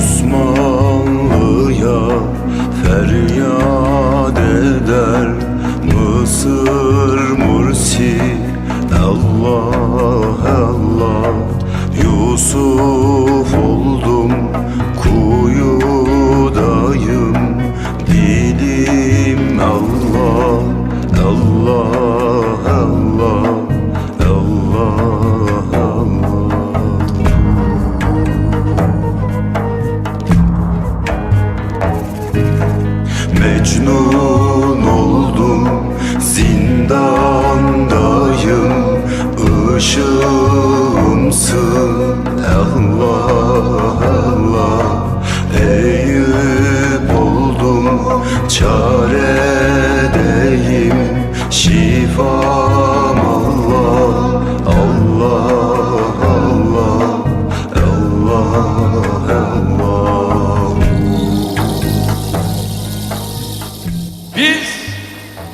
Osmanlı'ya feryat eder Mısır Mursi Allah Allah Yusuf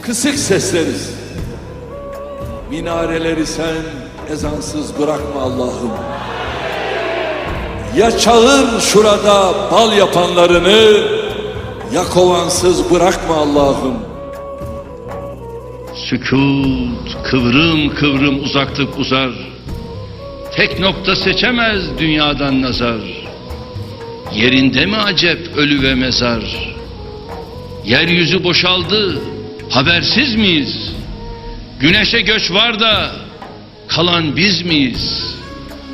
kısık sesleriz. Minareleri sen ezansız bırakma Allah'ım. Ya çağır şurada bal yapanlarını, ya kovansız bırakma Allah'ım. Sükut kıvrım kıvrım uzaklık uzar. Tek nokta seçemez dünyadan nazar. Yerinde mi acep ölü ve mezar? Yeryüzü boşaldı, habersiz miyiz? Güneşe göç var da kalan biz miyiz?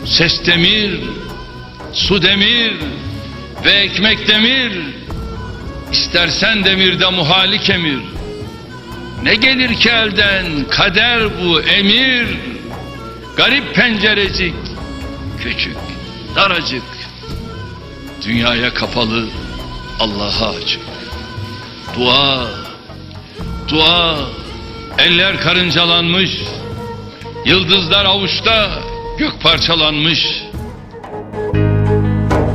Ses demir, su demir ve ekmek demir. İstersen demirde muhali kemir. Ne gelir ki elden kader bu emir Garip pencerecik Küçük daracık Dünyaya kapalı Allah'a açık Dua Dua Eller karıncalanmış. Yıldızlar avuçta Gök parçalanmış.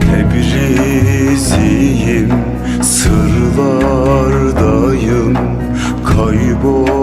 Tebriziyim, sırlardayım, kayboldum.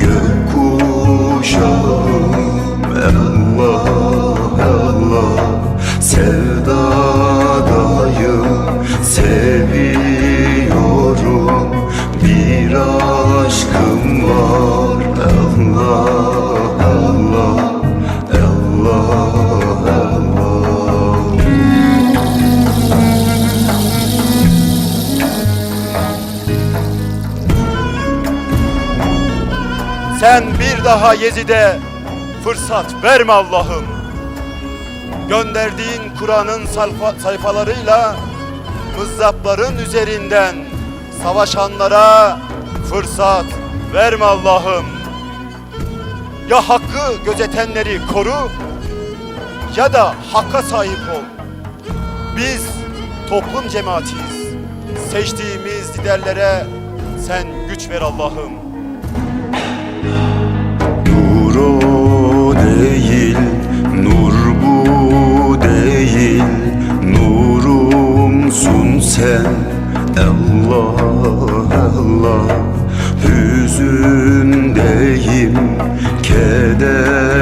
Gökkuşağım Allah Allah sevdadayım seviyorum. Bir aşkım var Allah Sen bir daha Yezid'e fırsat verme Allah'ım. Gönderdiğin Kur'an'ın sayfa- sayfalarıyla mızzapların üzerinden savaşanlara fırsat verme Allah'ım. Ya hakkı gözetenleri koru ya da hakka sahip ol. Biz toplum cemaatiyiz. Seçtiğimiz liderlere sen güç ver Allah'ım. Allah Hüzündeyim, kederdeyim